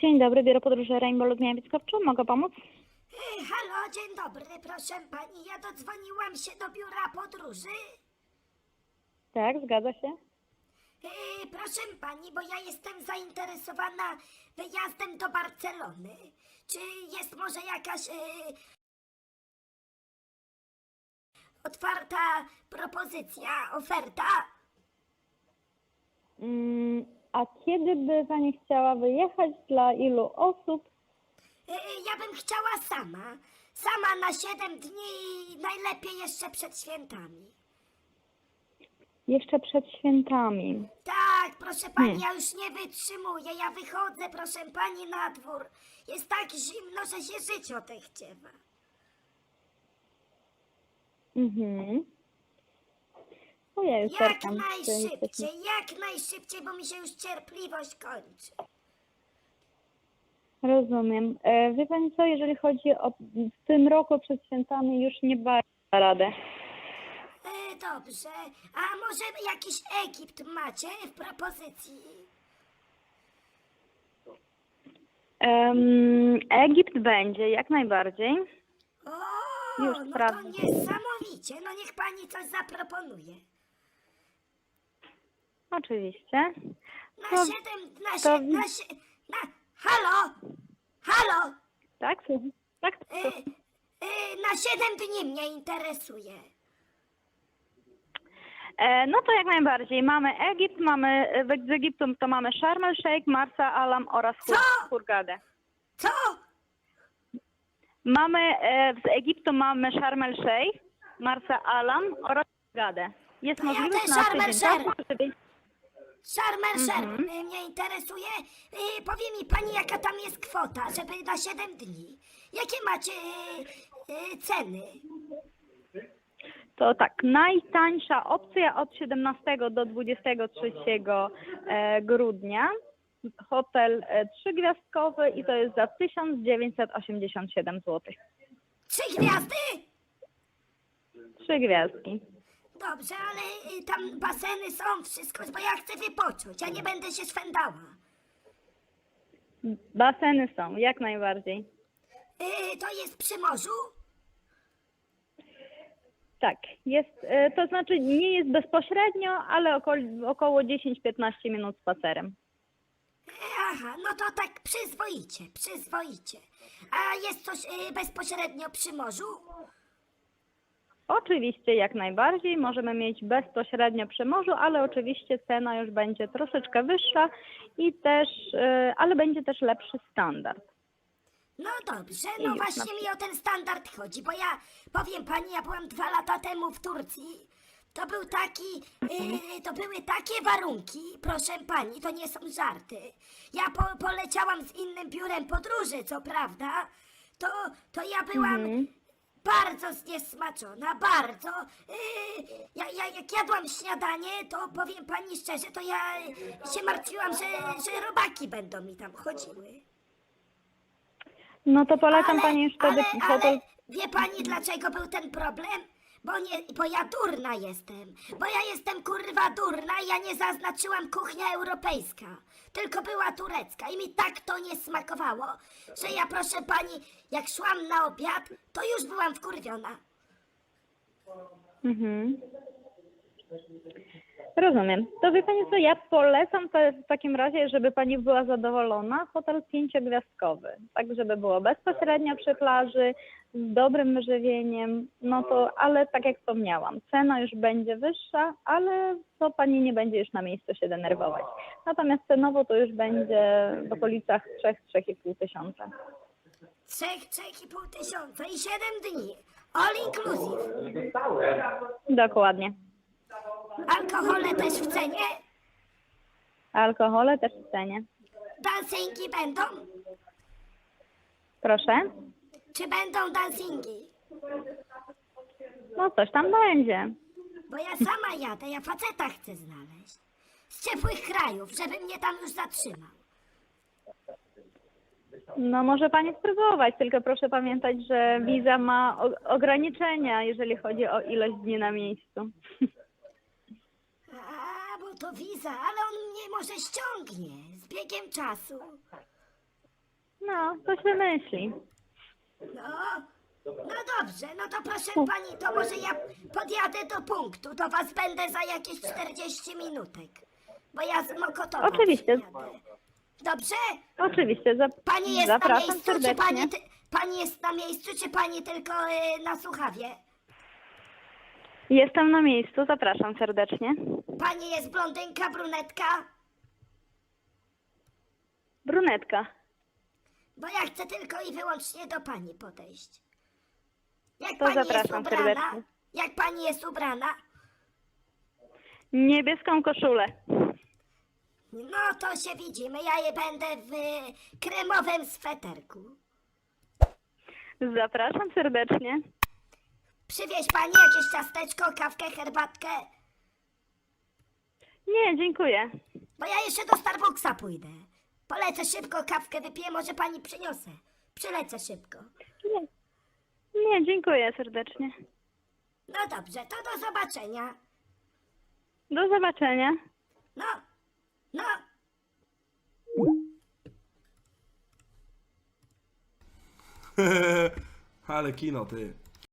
Dzień dobry, biuro podróży Rainbow Ludmila Wickowczu. Mogę pomóc? E, halo, dzień dobry, proszę pani. Ja dodzwoniłam się do biura podróży. Tak, zgadza się. E, proszę pani, bo ja jestem zainteresowana wyjazdem do Barcelony. Czy jest może jakaś e, otwarta propozycja, oferta? Mm, a kiedy by Pani chciała wyjechać? Dla ilu osób? E, ja bym chciała sama. Sama na 7 dni, najlepiej jeszcze przed świętami. Jeszcze przed świętami. Tak, proszę pani, Hmm. ja już nie wytrzymuję. Ja wychodzę, proszę pani, na dwór. Jest tak zimno, że się żyć odechciewa. Mhm. Ojej, Jak serkam. że najszybciej, jak najszybciej, bo mi się już cierpliwość kończy. Rozumiem. E, wie Pani co, jeżeli chodzi o w tym roku przed świętami już nie bardzo da radę. E, dobrze, a może jakiś Egipt macie w propozycji? Em, Egipt będzie, jak najbardziej. O, Już no to sprawdzę. niesamowicie. No niech pani coś zaproponuje. Oczywiście. Na siedem, na, to- sie, na, sie, na, halo, halo, Tak, tak. słucham. e, na siedem dni mnie interesuje. E, no to jak najbardziej. Mamy Egipt, mamy e, z Egiptu to mamy Sharm el Sheikh, Marsa Alam oraz Co? Hur- Hurgadę. Co? Mamy e, z Egiptu mamy Sharm el Sheikh, Marsa Alam oraz Hurgadę. Jest To ja możliwość też na Sharm el tydzień Sheikh. Szarmer, Mhm. y, mnie interesuje. Y, powie mi pani, jaka tam jest kwota, żeby na 7 dni. Jakie macie y, y, ceny? To tak, najtańsza opcja od 17 do 23 e, grudnia. Hotel e, trzygwiazdkowy i to jest za 1987 zł. Trzy gwiazdy? Trzy gwiazdki. Dobrze, ale y, tam baseny są, wszystko, bo ja chcę wypocząć, ja nie będę się swędała. Baseny są, jak najbardziej. Y, to jest przy morzu? Tak, jest, to znaczy nie jest bezpośrednio, ale około, około 10-15 minut spacerem. Aha, no to tak przyzwoicie, przyzwoicie. A jest coś y, bezpośrednio przy morzu? Oczywiście jak najbardziej możemy mieć bezpośrednio przy morzu, ale oczywiście cena już będzie troszeczkę wyższa i też, e, ale będzie też lepszy standard. No dobrze, no właśnie na mi o ten standard chodzi, bo ja powiem pani, ja byłam dwa lata temu w Turcji. To był taki, yy, to były takie warunki, proszę pani, to nie są żarty. Ja po, poleciałam z innym biurem podróży, co prawda, to, to ja byłam Mhm. Bardzo zniesmaczona, bardzo. Yy, ja, ja, jak jadłam śniadanie, to powiem pani szczerze, to ja się martwiłam, że, że robaki będą mi tam chodziły. No to polecam Ale- Pani już wtedy ale, hotel. ale wie pani dlaczego był ten problem? Bo, nie, bo ja durna jestem. Bo ja jestem kurwa durna i ja nie zaznaczyłam kuchnia europejska. Tylko była turecka i mi tak to nie smakowało, że ja proszę pani, jak szłam na obiad, to już byłam wkurwiona. Mhm. Rozumiem. To wie Pani co, ja polecam te, w takim razie, żeby Pani była zadowolona, hotel pięciogwiazdkowy. Tak, żeby było bezpośrednio przy plaży, z dobrym żywieniem, no to, ale tak jak wspomniałam, cena już będzie wyższa, ale to Pani nie będzie już na miejscu się denerwować. Natomiast cenowo to już będzie w okolicach 3-3,5 tysiąca. Trzech, trzech i pół tysiąca i siedem dni. All inclusive. Dokładnie. Alkohole też w cenie. Alkohole też w cenie. Dancingi będą? Proszę. Czy będą dancingi? No coś tam będzie. Bo ja sama jadę, ja faceta chcę znaleźć. Z ciepłych krajów, żeby mnie tam już zatrzymał. No może Pani spróbować, tylko proszę pamiętać, że wiza ma o- ograniczenia, jeżeli chodzi o ilość dni na miejscu. To wiza, ale on mnie może ściągnie z biegiem czasu. No, coś wymyśli. No, no dobrze, no to proszę pani, to może ja podjadę do punktu, do was będę za jakieś 40 minutek. Bo ja z Mokotowa Oczywiście. przyjadę. Dobrze? Oczywiście. Pani jest na zapraszam miejscu, czy serdecznie. pani, ty, pani jest na miejscu, czy pani tylko y, na słuchawie? Jestem na miejscu, zapraszam serdecznie. Pani jest blondynka, brunetka? Brunetka. Bo ja chcę tylko i wyłącznie do pani podejść. Jak To pani jest zapraszam ubrana? serdecznie. Jak pani jest ubrana? Niebieską koszulę. No to się widzimy, ja je będę w kremowym sweterku. Zapraszam serdecznie. Przywieź pani jakieś ciasteczko, kawkę, herbatkę? Nie, dziękuję. Bo ja jeszcze do Starbucksa pójdę. Polecę szybko, kawkę wypiję, może pani przyniosę. Przylecę szybko. Nie, nie dziękuję serdecznie. No dobrze, to do zobaczenia. Do zobaczenia. No, no. Ale kino, ty.